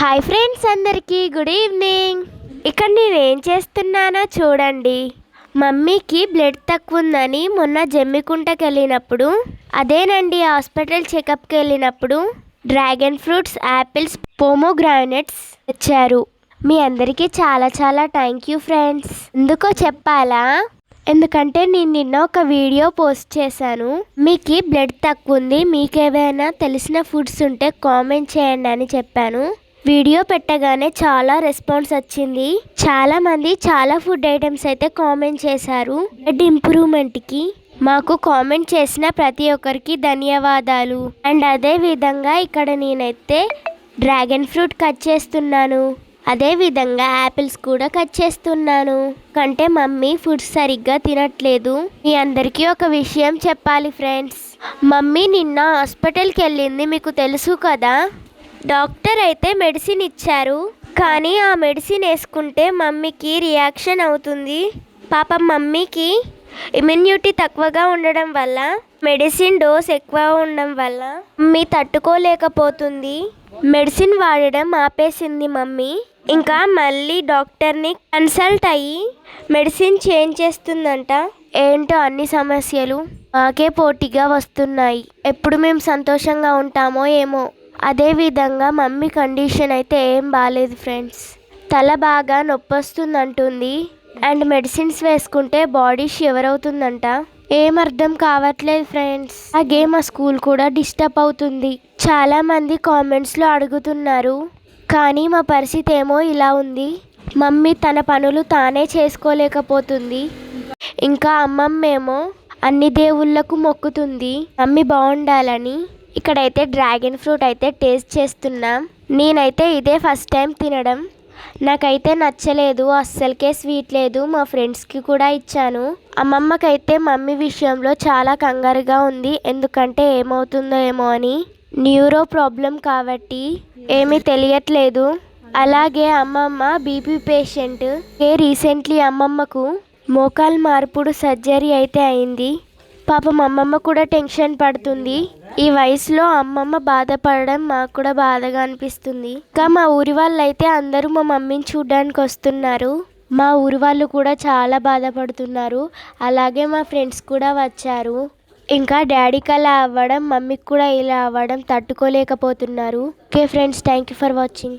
Hi friends అందరికీ good evening. ఇక్కడ నేను ఏం చేస్తున్నానో చూడండి. మమ్మీకి బ్లడ్ తక్కువ ఉందని మొన్న జమ్మికుంటకి వెళ్ళినప్పుడు అదేనండి హాస్పిటల్ చెకప్కి వెళ్ళినప్పుడు డ్రాగన్ ఫ్రూట్స్ యాపిల్స్ పోమోగ్రానెట్స్ తెచ్చారు. మీ అందరికీ చాలా చాలా థ్యాంక్ యూ ఫ్రెండ్స్. ఎందుకో చెప్పాలా? ఎందుకంటే నేను నిన్న ఒక వీడియో పోస్ట్ చేశాను. మీకు బ్లడ్ తక్కువ ఉంది మీకు ఏవైనా తెలిసిన ఫుడ్స్ ఉంటే కామెంట్ చేయండి అని చెప్పాను. వీడియో పెట్టగానే చాలా రెస్పాన్స్ వచ్చింది. చాలా మంది చాలా ఫుడ్ ఐటమ్స్ అయితే కామెంట్ చేశారు. బ్లడ్ ఇంప్రూవ్మెంట్కి మాకు కామెంట్ చేసిన ప్రతి ఒక్కరికి ధన్యవాదాలు. అండ్ అదే విధంగా ఇక్కడ నేనైతే డ్రాగన్ ఫ్రూట్ కట్ చేస్తున్నాను. అదే విధంగా యాపిల్స్ కూడా కట్ చేస్తున్నాను. కంటే మమ్మీ ఫుడ్ సరిగ్గా తినట్లేదు. మీ అందరికీ ఒక విషయం చెప్పాలి ఫ్రెండ్స్. మమ్మీ నిన్న హాస్పిటల్కి వెళ్ళింది మీకు తెలుసు కదా? డాక్టర్ అయితే మెడిసిన్ ఇచ్చారు కానీ ఆ మెడిసిన్ వేసుకుంటే మమ్మీకి రియాక్షన్ అవుతుంది. పాప మమ్మీకి ఇమ్యూనిటీ తక్కువగా ఉండడం వల్ల మెడిసిన్ డోస్ ఎక్కువ ఉండడం వల్ల మమ్మీ తట్టుకోలేకపోతుంది. మెడిసిన్ వాడడం ఆపేసింది మమ్మీ. ఇంకా మళ్ళీ డాక్టర్ని కన్సల్ట్ అయ్యి మెడిసిన్ చేంజ్ చేస్తుందంట. ఏంటో అన్ని సమస్యలు. మాకే పోటీగా వస్తున్నాయి. ఎప్పుడు మేము సంతోషంగా ఉంటామో ఏమో. అదే విధంగా మమ్మీ కండిషన్ అయితే ఏం బాగాలేదు ఫ్రెండ్స్. తల బాగా నొప్పొస్తుంది అంటుంది అండ్ మెడిసిన్స్ వేసుకుంటే బాడీ షివర్ అవుతుందంట ఏం అర్థం కావట్లేదు ఫ్రెండ్స్. అలాగే మా స్కూల్ కూడా డిస్టర్బ్ అవుతుంది. చాలామంది కామెంట్స్లో అడుగుతున్నారు. కానీ మా పరిస్థితి ఏమో ఇలా ఉంది. మమ్మీ తన పనులు తానే చేసుకోలేకపోతుంది. ఇంకా అమ్మమ్మ ఏమో అన్ని దేవుళ్ళకు మొక్కుతుంది. మమ్మీ బాగుండాలని ఇక్కడైతే డ్రాగన్ ఫ్రూట్ అయితే టేస్ట్ చేస్తున్నాం. నేనైతే ఇదే ఫస్ట్ టైం తినడం. నాకైతే నచ్చలేదు అస్సలకే స్వీట్ లేదు మా ఫ్రెండ్స్కి కూడా ఇచ్చాను. అమ్మమ్మకైతే మమ్మీ విషయంలో చాలా కంగారుగా ఉంది ఎందుకంటే ఏమవుతుందో ఏమో అని. న్యూరో ప్రాబ్లం కాబట్టి ఏమీ తెలియట్లేదు. అలాగే అమ్మమ్మ బీపీ పేషెంట్. ఏ రీసెంట్లీ అమ్మమ్మకు మోకాల్ మార్పుడు సర్జరీ అయితే అయింది. పాపం అమ్మమ్మ కూడా టెన్షన్ పడుతుంది. ఈ వయసులో అమ్మమ్మ బాధపడడం మాకు కూడా బాధగా అనిపిస్తుంది. ఇంకా మా ఊరి వాళ్ళు అయితే అందరూ మా మమ్మీని చూడడానికి వస్తున్నారు. మా ఊరి వాళ్ళు కూడా చాలా బాధపడుతున్నారు. అలాగే మా ఫ్రెండ్స్ కూడా వచ్చారు. ఇంకా డాడీకి అలా అవ్వడం మమ్మీకి కూడా ఇలా అవ్వడం తట్టుకోలేకపోతున్నారు. Okay friends thank you for watching.